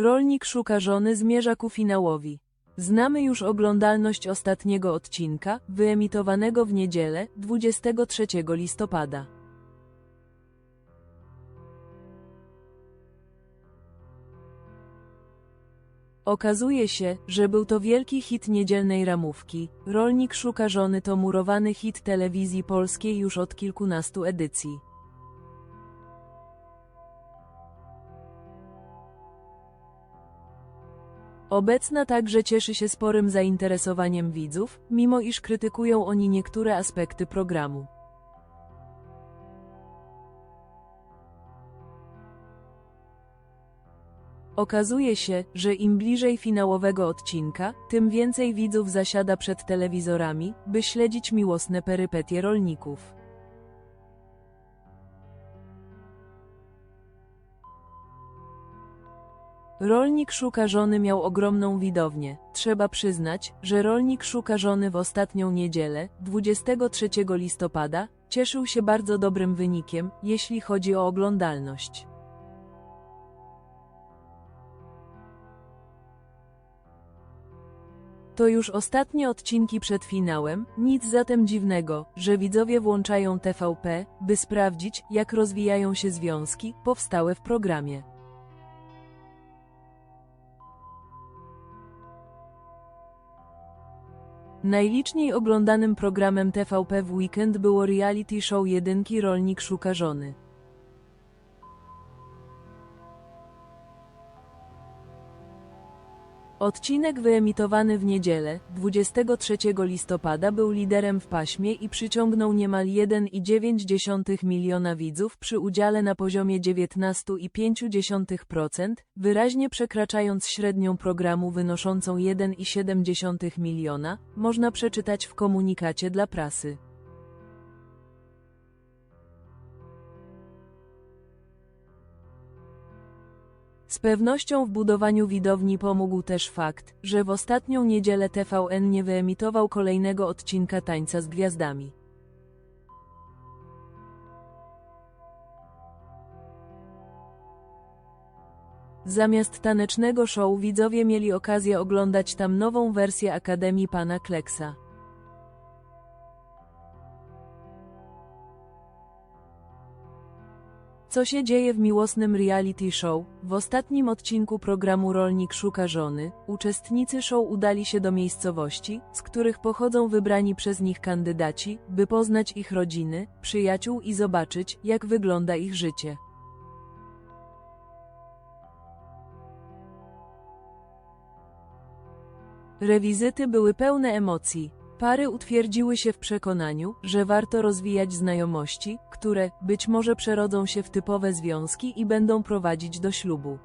Rolnik szuka żony zmierza ku finałowi. Znamy już oglądalność ostatniego odcinka, wyemitowanego w niedzielę, 23 listopada. Okazuje się, że był to wielki hit niedzielnej ramówki. Rolnik szuka żony to murowany hit telewizji polskiej już od kilkunastu edycji. Obecna także cieszy się sporym zainteresowaniem widzów, mimo iż krytykują oni niektóre aspekty programu. Okazuje się, że im bliżej finałowego odcinka, tym więcej widzów zasiada przed telewizorami, by śledzić miłosne perypetie rolników. Rolnik szuka żony miał ogromną widownię. Trzeba przyznać, że rolnik szuka żony w ostatnią niedzielę, 23 listopada, cieszył się bardzo dobrym wynikiem, jeśli chodzi o oglądalność. To już ostatnie odcinki przed finałem, nic zatem dziwnego, że widzowie włączają TVP, by sprawdzić, jak rozwijają się związki powstałe w programie. Najliczniej oglądanym programem TVP w weekend było reality show jedynki Rolnik szuka żony. Odcinek wyemitowany w niedzielę, 23 listopada był liderem w paśmie i przyciągnął niemal 1,9 miliona widzów przy udziale na poziomie 19,5%, wyraźnie przekraczając średnią programu wynoszącą 1,7 miliona, można przeczytać w komunikacie dla prasy. Z pewnością w budowaniu widowni pomógł też fakt, że w ostatnią niedzielę TVN nie wyemitował kolejnego odcinka Tańca z Gwiazdami. Zamiast tanecznego show widzowie mieli okazję oglądać tam nową wersję Akademii Pana Kleksa. Co się dzieje w miłosnym reality show? W ostatnim odcinku programu Rolnik szuka żony, uczestnicy show udali się do miejscowości, z których pochodzą wybrani przez nich kandydaci, by poznać ich rodziny, przyjaciół i zobaczyć, jak wygląda ich życie. Rewizyty były pełne emocji. Pary utwierdziły się w przekonaniu, że warto rozwijać znajomości, które, być może przerodzą się w typowe związki i będą prowadzić do ślubu.